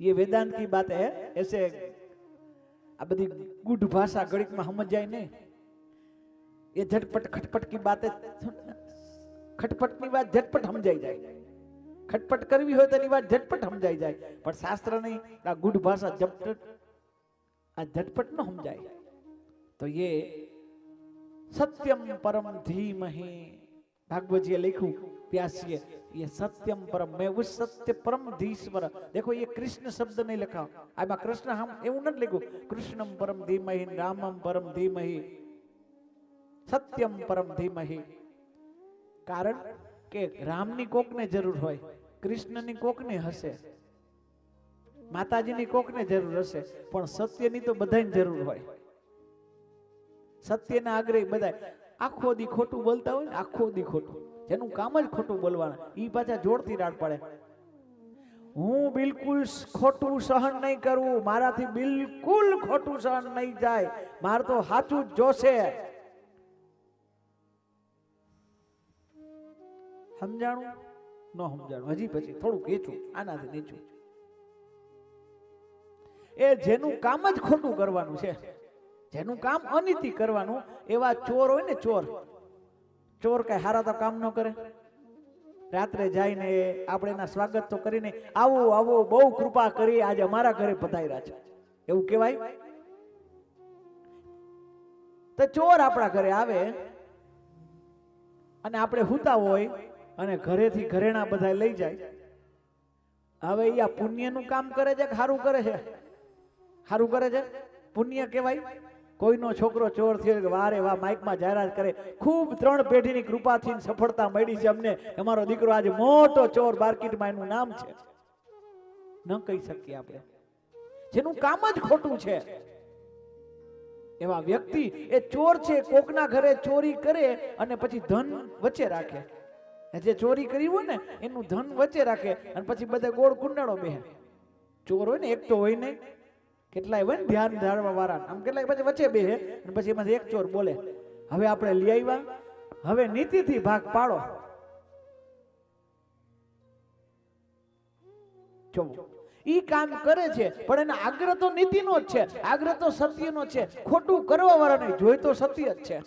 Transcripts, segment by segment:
ये वेदांत की बात है ऐसे આ બધી ગુઢ ભાષા ગણિતમાં સમજ જાય ને એ ઝટપટ ખટપટ કી બાત ખટપટની વાત ઝટપટ સમજાઈ જાય ખટપટ કરવી હોય તેની વાત ઝટપટ સમજાઈ જાય પણ શાસ્ત્ર નહીં આ ગુઢ ભાષા ઝટપટ આ ઝટપટ ન સમજાય તો ये सत्यम परम धीमहि भागवत लिखू प्यासिए ये सत्यम परम मैं उस सत्य परम धीश्वर देखो ये कृष्ण शब्द नहीं लिखा आमा कृष्ण हम એવું નથી લખ્યું, કૃષ્ણમ પરમ ધીમહી, રામમ પરમ ધીમહી, સત્યમ પરમ ધીમહી. કારણ કે રામની કોકને જરૂર હોય, કૃષ્ણની કોકને હશે, માતાજીની કોકને જરૂર હશે, પણ સત્યની તો બધાને જરૂર હોય. સત્યના આગ્રહી બધા આખો દી ખોટું બોલતા હોય ને, આખો દી ખોટું. જેનું કામ જ ખોટું બોલવાનું એ પાછા જોડતી રાડ પડે. હું બિલકુલ ખોટું સહન નહીં કરું, મારાથી બિલકુલ ખોટું સહન નહીં જાય, મારે તો સાચું જ જોશે. સમજાણું? ન સમજાણું. હજી પછી થોડુંક એચું આનાથી નીચું. એ જેનું કામ જ ખોટું કરવાનું છે. જેનું કામ અનિતિ કરવાનું, એવા ચોર હોય ને ચોર. ચોર કઈ હારા તો કામ ન કરે. રાત્રે જઈને આપણે એના સ્વાગત તો કરીને આવો આવો, બહુ કૃપા કરી આજે અમારા ઘરે પધાર્યા છે. એવું કહેવાય? તો ચોર આપણા ઘરે આવે અને આપણે હુતા હોય અને ઘરેથી ઘરેણા બધા લઈ જાય. હવે એ આ પુણ્યનું કામ કરે છે કે સારું કરે છે? સારું કરે છે? પુણ્ય કહેવાય? કોઈનો છોકરો ચોર થયો કે વારે વાહ માઇકમાં જાહેરાત કરે, ખૂબ ત્રણ પેઢીની કૃપાથી સફળતા મળી છે અમને. અમારો દીકરો આજે મોટો ચોર માર્કેટમાં એનું નામ છે. ન કહી શકીએ આપણે. જેનું કામ જ ખોટું છે. એવા વ્યક્તિ એ ચોર છે, કોકના ઘરે ચોરી કરે અને પછી ધન વચ્ચે રાખે. જે ચોરી કરી હોય ને, એનું ધન વચ્ચે રાખે અને પછી બધા ગોળ કુંડાળો બેહે. ચોર હોય ને, એક તો હોય નહીં. કેટલાય હોય ને ધ્યાન ધારવા વાળા આમ કેટલાય પછી વચ્ચે બે અને પછી એમાંથી એક ચોર બોલે, હવે આપણે લઈ આવ્યા, હવે નીતિથી ભાગ પાડો. ઈ કામ કરે છે, પણ એનો આગ્રહ તો નીતિનો જ છે, આગ્રહ તો સત્યનો છે. ખોટું કરવા વાળા નહીં જોઈ તો સત્ય જ છે.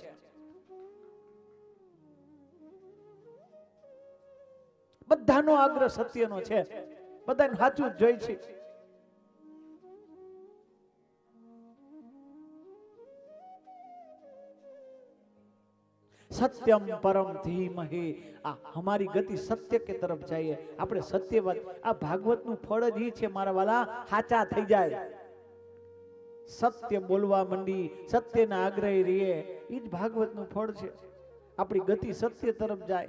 બધાનો આગ્રહ સત્યનો છે. બધાને સાચું જ જોઈ છે. સત્યમ પરમ ધીમહે. આ હમારી ગતિ સત્ય કે તરફ જઈએ આપણે સત્યવાદ, આ ભાગવતનું ફળ જ એ છે મારા વાલા, સાચા થઈ જાય. સત્ય બોલવા મંડી, સત્યના આગ્રહી રહીએ. એ જ ભાગવતનું ફળ છે. આપણી ગતિ સત્ય તરફ જાય.